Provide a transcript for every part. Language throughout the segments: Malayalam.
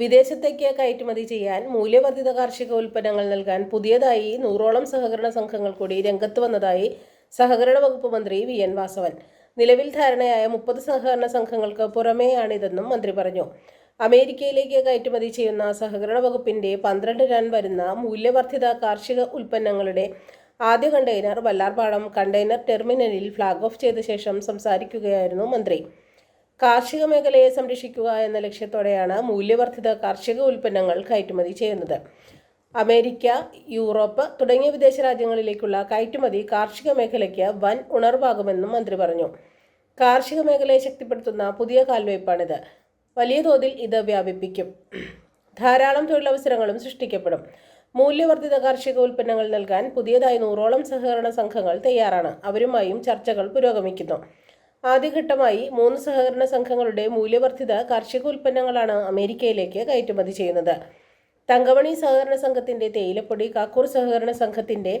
വിദേശത്തേക്ക് കയറ്റുമതി ചെയ്യാൻ മൂല്യവർദ്ധിത കാർഷിക ഉൽപ്പന്നങ്ങൾ നൽകാൻ പുതിയതായി നൂറോളം സഹകരണ സംഘങ്ങൾ കൂടി രംഗത്ത് വന്നതായി സഹകരണ വകുപ്പ് മന്ത്രി വി എൻ വാസവൻ. നിലവിൽ ധാരണയായ മുപ്പത് സഹകരണ സംഘങ്ങൾക്ക് പുറമേയാണിതെന്നും മന്ത്രി പറഞ്ഞു. അമേരിക്കയിലേക്ക് കയറ്റുമതി ചെയ്യുന്ന സഹകരണ വകുപ്പിന്റെ പന്ത്രണ്ട് ടൺ വരുന്ന മൂല്യവർദ്ധിത കാർഷിക ഉൽപ്പന്നങ്ങളുടെ ആദ്യ കണ്ടെയ്നർ വല്ലാർപാടം കണ്ടെയ്നർ ടെർമിനലിൽ ഫ്ളാഗ് ഓഫ് ചെയ്ത ശേഷം സംസാരിക്കുകയായിരുന്നു മന്ത്രി. കാർഷിക മേഖലയെ സംരക്ഷിക്കുക എന്ന ലക്ഷ്യത്തോടെയാണ് മൂല്യവർദ്ധിത കാർഷിക ഉൽപ്പന്നങ്ങൾ കയറ്റുമതി ചെയ്യുന്നത്. അമേരിക്ക യൂറോപ്പ് തുടങ്ങിയ വിദേശ രാജ്യങ്ങളിലേക്കുള്ള കയറ്റുമതി കാർഷിക മേഖലയ്ക്ക് വൻ ഉണർവാകുമെന്നും മന്ത്രി പറഞ്ഞു. കാർഷിക മേഖലയെ ശക്തിപ്പെടുത്തുന്ന പുതിയ കാൽവയ്പ്പാണിത്. വലിയ തോതിൽ ഇത് വ്യാപിപ്പിക്കും. ധാരാളം തൊഴിലവസരങ്ങളും സൃഷ്ടിക്കപ്പെടും. മൂല്യവർദ്ധിത കാർഷിക ഉൽപ്പന്നങ്ങൾ നൽകാൻ പുതിയതായി നൂറോളം സഹകരണ സംഘങ്ങൾ തയ്യാറാണ്. അവരുമായും ചർച്ചകൾ പുരോഗമിക്കുന്നു. ആദ്യഘട്ടമായി മൂന്ന് സഹകരണ സംഘങ്ങളുടെ മൂല്യവർദ്ധിത കാർഷിക ഉൽപ്പന്നങ്ങളാണ് അമേരിക്കയിലേക്ക് കയറ്റുമതി ചെയ്യുന്നത്. തങ്കമണി സഹകരണ സംഘത്തിന്റെ തേയിലപ്പൊടി കാക്കൂർ സഹകരണ സംഘത്തിന്റെ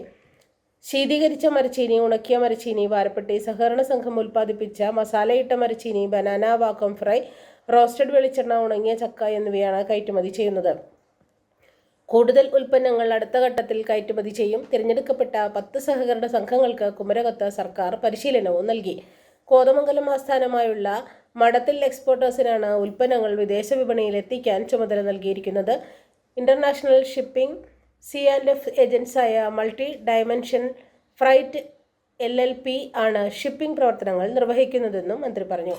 ശീതീകരിച്ച മരച്ചീനി ഉണക്കിയ മരച്ചീനി വാരപ്പെട്ടി സഹകരണ സംഘം ഉൽപ്പാദിപ്പിച്ച മസാലയിട്ട മരച്ചീനി ബനാന വാക്കം ഫ്രൈ റോസ്റ്റഡ് വെളിച്ചെണ്ണ ഉണങ്ങിയ ചക്ക എന്നിവയാണ് കയറ്റുമതി ചെയ്യുന്നത്. കൂടുതൽ ഉൽപ്പന്നങ്ങൾ അടുത്ത ഘട്ടത്തിൽ കയറ്റുമതി ചെയ്യും. തിരഞ്ഞെടുക്കപ്പെട്ട പത്ത് സഹകരണ സംഘങ്ങൾക്ക് കുമരകത്ത് സർക്കാർ പരിശീലനവും നൽകി. കോതമംഗലം ആസ്ഥാനമായുള്ള മടത്തിൽ എക്സ്പോർട്ടേഴ്സിനാണ് ഉൽപ്പന്നങ്ങൾ വിദേശ വിപണിയിൽ എത്തിക്കാൻ ചുമതല നൽകിയിരിക്കുന്നത്. International shipping C and F ഏജൻസായ multi dimension freight L L P ആണ് ഷിപ്പിംഗ് പ്രവർത്തനങ്ങൾ നിർവഹിക്കുന്നതെന്നും മന്ത്രി പറഞ്ഞു.